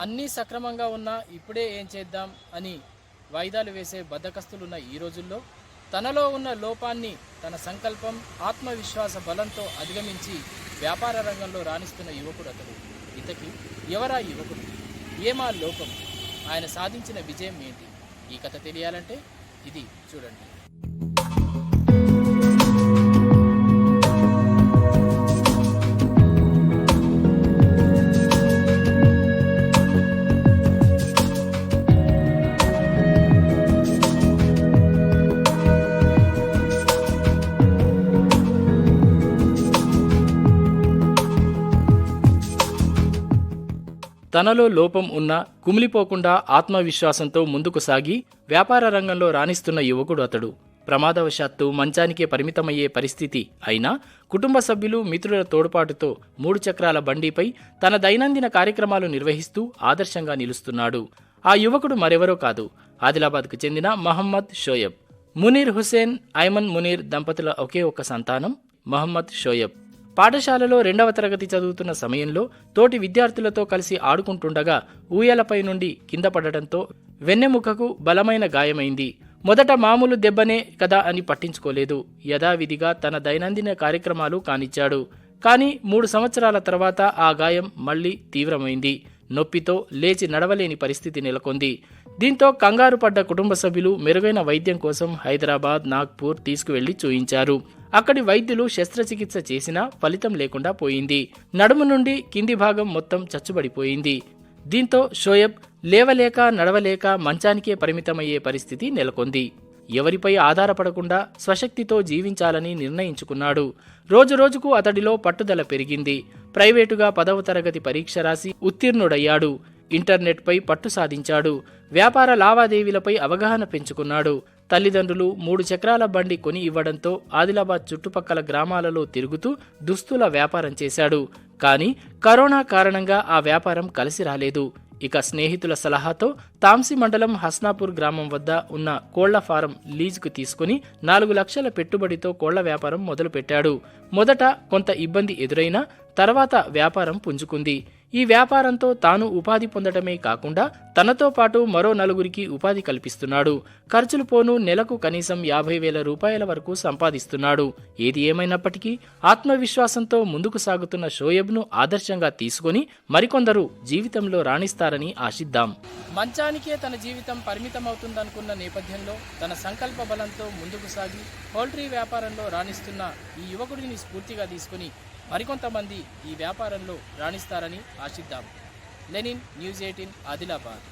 అన్నీ సక్రమంగా ఉన్నా ఇప్పుడే ఏం చేద్దాం అని వాయిదాలు వేసే బద్దకస్తులున్న ఈ రోజుల్లో. తనలో ఉన్న లోపాన్ని తన సంకల్పం ఆత్మవిశ్వాస బలంతో అధిగమించి వ్యాపార రంగంలో రాణిస్తున్న యువకుడు అతడు. ఇతకి ఎవరా యువకుడు? ఏమా లోకం? ఆయన సాధించిన విజయం ఏంటి? ఈ కథ తెలియాలంటే ఇది చూడండి. తనలో లోపం ఉన్నా కుమిలిపోకుండా ఆత్మవిశ్వాసంతో ముందుకు సాగి వ్యాపార రంగంలో రాణిస్తున్న యువకుడు అతడు. ప్రమాదవశాత్తు మంచానికే పరిమితమయ్యే పరిస్థితి అయినా కుటుంబ సభ్యులు మిత్రుల తోడ్పాటుతో మూడు చక్రాల బండిపై తన దైనందిన కార్యక్రమాలు నిర్వహిస్తూ ఆదర్శంగా నిలుస్తున్నాడు. ఆ యువకుడు మరెవరో కాదు. ఆదిలాబాద్కు చెందిన మహమ్మద్ షోయబ్. మునీర్ హుసేన్ ఐమన్ మునీర్ దంపతుల ఒకే ఒక్క సంతానం మహమ్మద్ షోయబ్. పాఠశాలలో రెండవ తరగతి చదువుతున్న సమయంలో తోటి విద్యార్థులతో కలిసి ఆడుకుంటుండగా ఊయలపై నుండి కింద పడటంతో వెన్నెముకకు బలమైన గాయమైంది. మొదట మామూలు దెబ్బనే కదా అని పట్టించుకోలేదు. యథావిధిగా తన దైనందిన కార్యక్రమాలు కానిచ్చాడు. కానీ మూడు సంవత్సరాల తర్వాత ఆ గాయం మళ్ళీ తీవ్రమైంది. నొప్పితో లేచి నడవలేని పరిస్థితి నెలకొంది. దీంతో కంగారు పడ్డ కుటుంబ సభ్యులు మెరుగైన వైద్యం కోసం హైదరాబాద్ నాగ్పూర్ తీసుకువెళ్ళి చూయించారు. అక్కడి వైద్యులు శస్త్రచికిత్స చేసినా ఫలితం లేకుండా పోయింది. నడుము నుండి కింది భాగం మొత్తం చచ్చుబడిపోయింది. దీంతో షోయబ్ లేవలేక నడవలేక మంచానికే పరిమితమయ్యే పరిస్థితి నెలకొంది. ఎవరిపై ఆధారపడకుండా స్వశక్తితో జీవించాలని నిర్ణయించుకున్నాడు. రోజురోజుకు అతడిలో పట్టుదల పెరిగింది. ప్రైవేటుగా పదవ తరగతి పరీక్ష రాసి ఉత్తీర్ణుడయ్యాడు. ఇంటర్నెట్పై పట్టు సాధించాడు. వ్యాపార లావాదేవీలపై అవగాహన పెంచుకున్నాడు. తల్లిదండ్రులు మూడు చక్రాల బండి కొని ఇవ్వడంతో ఆదిలాబాద్ చుట్టుపక్కల గ్రామాలలో తిరుగుతూ దుస్తుల వ్యాపారం చేశాడు. కానీ కరోనా కారణంగా ఆ వ్యాపారం కలిసి రాలేదు. ఇక స్నేహితుల సలహాతో తాంసి మండలం హస్నాపూర్ గ్రామం వద్ద ఉన్న కోళ్ళ ఫారం లీజుకు తీసుకుని నాలుగు లక్షల పెట్టుబడితో కోళ్ళ వ్యాపారం మొదలుపెట్టాడు. మొదట కొంత ఇబ్బంది ఎదురైనా తర్వాత వ్యాపారం పుంజుకుంది. ఈ వ్యాపారంతో తాను ఉపాధి పొందడమే కాకుండా తనతో పాటు మరో నలుగురికి ఉపాధి కల్పిస్తున్నాడు. ఖర్చులు పోను నెలకు కనీసం యాభై వేల రూపాయల వరకు సంపాదిస్తున్నాడు. ఏది ఏమైనప్పటికీ ఆత్మవిశ్వాసంతో ముందుకు సాగుతున్న షోయబ్ను ఆదర్శంగా తీసుకొని మరికొందరు జీవితంలో రాణిస్తారని ఆశిద్దాం. మంచానికే తన జీవితం పరిమితమవుతుందనుకున్న నేపథ్యంలో తన సంకల్ప బలంతో ముందుకు సాగి పౌల్ట్రీ వ్యాపారంలో రాణిస్తున్న ఈ యువకుడిని స్ఫూర్తిగా తీసుకుని మరికొంతమంది ఈ వ్యాపారంలో రాణిస్తారని ఆశిద్దాం. Lenin news eighteen Adilabad.